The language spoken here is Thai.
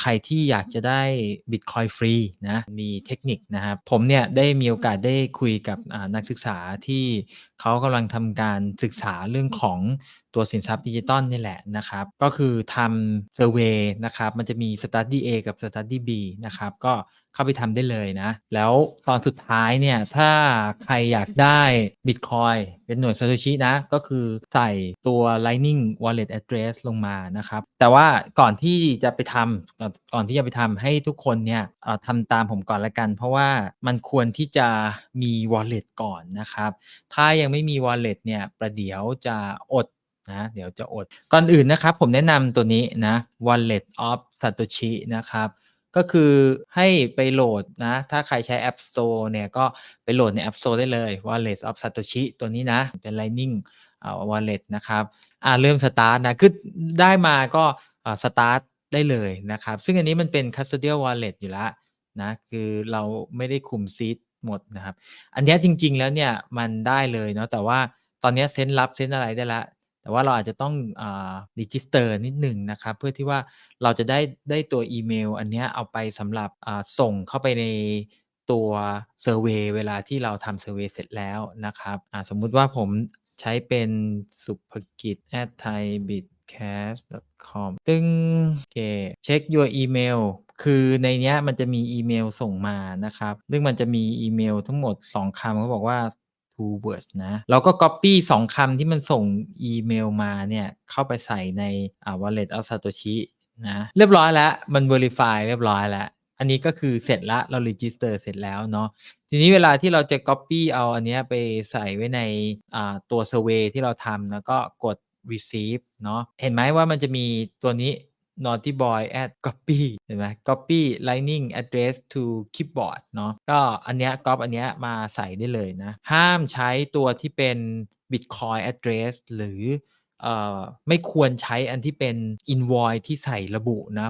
ใครที่อยากจะได้บิตคอยฟรีนะมีเทคนิคนะครับผมเนี่ยได้มีโอกาสได้คุยกับนักศึกษาที่ เขากำลังทำการศึกษาเรื่องของตัวสินทรัพย์ดิจิตอลนี่แหละนะครับ ก็คือทำเซอร์เวยนะครับ มันจะมี Study A กับ Study B นะครับ ก็เข้าไปทำได้เลยนะ แล้วตอนสุดท้ายเนี่ย ถ้าใครอยากได้ Bitcoin เป็นหน่วย Satoshi นะ ก็คือใส่ตัว Lightning Wallet Address ลงมานะครับ แต่ว่าก่อนที่จะไปทำก่อนที่จะไปทำให้ทุกคนเนี่ยเออทำตามผมก่อนละกัน เพราะว่ามันควรที่จะมี Wallet ก่อนนะครับ ถ้ายังไม่มี Wallet เนี่ยประเดี๋ยวจะอดนะเดี๋ยวจะอด ก่อนอื่นนะครับผมแนะนำตัวนี้นะ Wallet of Satoshi นะครับก็คือให้ไปโหลดนะ ถ้าใครใช้ App Store เนี่ยก็ไปโหลดใน App Store ได้เลย Wallet of Satoshi ตัวนี้นะ เป็น Lightning อ่า Wallet นะครับอ่าเริ่มสตาร์ตนะคือได้มาก็สตาร์ตได้เลยนะครับ ซึ่งอันนี้มันเป็น Custodial Wallet อยู่แล้วนะ คือเราไม่ได้คุมซีด หมดนะครับ อันนี้จริง ๆ แล้วเนี่ยมันได้เลยเนาะแต่ว่าตอนนี้เซ็นรับเซ็นอะไรได้ล้วแต่ว่าเราอาจจะต้องอ่า register นิดหนึ่งนะครับ เพื่อที่ว่าเราจะได้ได้ตัวอีเมล อันนี้เอาไปสำหรับส่งเข้าไปในตัวเซอร์เวยเวลาที่เราทำเซอร์เวยเสร็จแล้วนะครับสมมุติว่าผมใช้เป็นสุภกิจ @thaibitcash.com ตึ้งโอเค check your email คือในเนี้ยมันจะมีอีเมลส่งมานะครับซึ่งมันจะมีอีเมลทั้งหมด 2คำเขาบอกว่า two words นะเราก็ copy 2คำที่มันส่งอีเมลมาเนี่ย เข้าไปใส่ในอ่า wallet of Satoshi นะเรียบร้อยแล้ว มัน verify เรียบร้อยแล้ว อันนี้ก็คือเสร็จล้วเรา register เสร็จแล้วเนาะทีนี้เวลาที่เราจะ copy เอาอันเนี้ยไปใส่ไว้ในอ่าตัวเซอร์เวที่เราทำแล้วก็กด receive เนาะเห็นไหมว่ามันจะมีตัวนี้ naughty boy at copy เห็นไหม copy lightning address to keyboard เนาะก็อันเนี้ยก๊อปอันเนี้ยมาใส่ได้เลยนะ ห้ามใช้ตัวที่เป็น bitcoin address หรือเอ่อไม่ควรใช้อันที่เป็น invoice ที่ใส่ระบุนะ